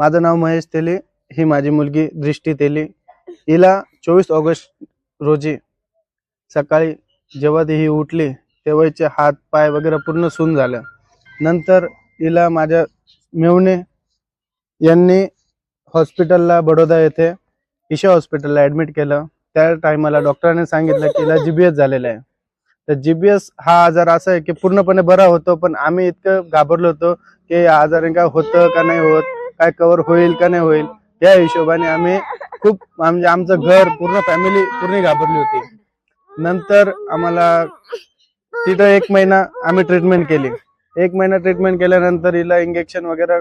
माझं नाव महेश तेली ही माझी मुलगी दृष्टी तेले. हिला चोवीस ऑगस्ट रोजी सकाळी जेव्हा ती ही उठली तेव्हा हिचे हात पाय वगैरे पूर्ण सून झालं. नंतर हिला माझ्या मेवणे यांनी हॉस्पिटलला बडोदा येथे ईशा हॉस्पिटलला ॲडमिट केलं. त्या टायमाला डॉक्टरांनी सांगितलं की हिला जी बी एस झालेला आहे. तर जी बी एस हा आजार असा आहे की पूर्णपणे बरा होतो पण आम्ही इतकं घाबरलो होतो की या आजाराने काय होतं का नाही होत. काय कव्हर होईल का नाही होईल या हिशोबाने आम्ही खूप म्हणजे आमचं घर पूर्ण फॅमिली पूर्ण घाबरली होती. नंतर आम्हाला तिथं एक महिना आम्ही ट्रीटमेंट केली. एक महिना ट्रीटमेंट केल्यानंतर हिला इंजेक्शन वगैरे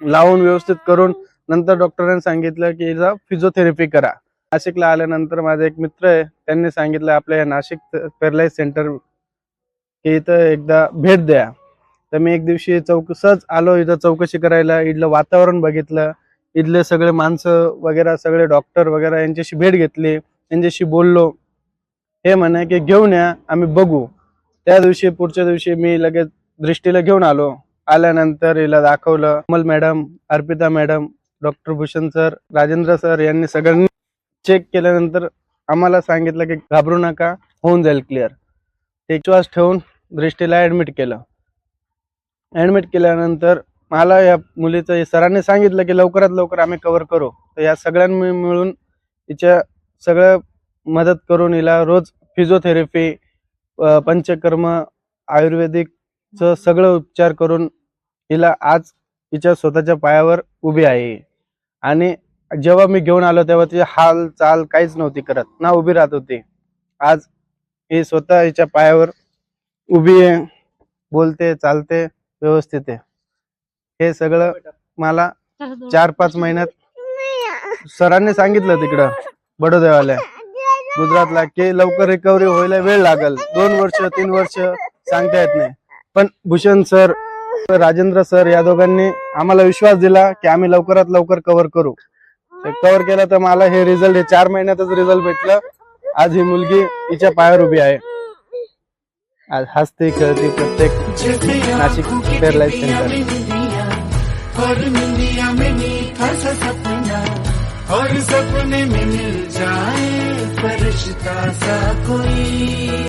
लावून व्यवस्थित करून नंतर डॉक्टरांनी सांगितलं की हिला फिजिओथेरपी करा. नाशिकला आल्यानंतर माझा एक मित्र आहे त्यांनी सांगितलं आपल्या या नाशिक पॅरलाइज सेंटर की इथं एकदा भेट द्या. तर मी एक दिवशी चौक सहज आलो इथं चौकशी करायला. इथलं वातावरण बघितलं. इथले सगळे माणसं वगैरे सगळे डॉक्टर वगैरे यांच्याशी भेट घेतली. यांच्याशी बोललो. हे म्हणे की घेऊन या आम्ही बघू. त्या दिवशी पुढच्या दिवशी मी लगेच दृष्टीला घेऊन आलो. आल्यानंतर हिला दाखवलं. Kamal madam Arpita madam doctor Bhushan sir Rajendra sir यांनी सगळ्यांनी चेक केल्यानंतर आम्हाला सांगितलं की घाबरू नका होऊन जाईल क्लिअर. विश्वास ठेवून दृष्टीला ऍडमिट केलं. ऍडमिट केल्यानंतर मला या मुलीचं सरांनी सांगितलं की लवकरात लवकर आम्ही कव्हर करू. तर या सगळ्यांनी मिळून तिच्या सगळं मदत करून हिला रोज फिजिओथेरपी पंचकर्म आयुर्वेदिकचं सगळं उपचार करून हिला आज तिच्या स्वतःच्या पायावर उभी आहे. आणि जेव्हा मी घेऊन आलो तेव्हा तिची हाल चाल काहीच नव्हती करत. ना उभी राहत होती. आज ही स्वतः हिच्या पायावर उभी आहे. बोलते चालते. व्यवस्थित आहे. हे सगळं मला चार पाच महिन्यात सरांनी सांगितलं तिकडं बडोदेवाल्या गुजरातला की लवकर रिकव्हरी व्हायला वेळ लागल. दोन वर्ष तीन वर्ष सांगता येत नाही. पण भूषण सर राजेंद्र सर या दोघांनी आम्हाला विश्वास दिला की आम्ही लवकरात लवकर कव्हर करू. कव्हर केलं तर मला हे रिझल्ट हे चार महिन्यातच रिझल्ट भेटलं. आज ही मुलगी हिच्या पायावर उभी आहे. आज हसते खेळते प्रत्येक नाशिक पेरलाईफ सेंटर और सपने में मिल जाए फरिश्ता सा कोई।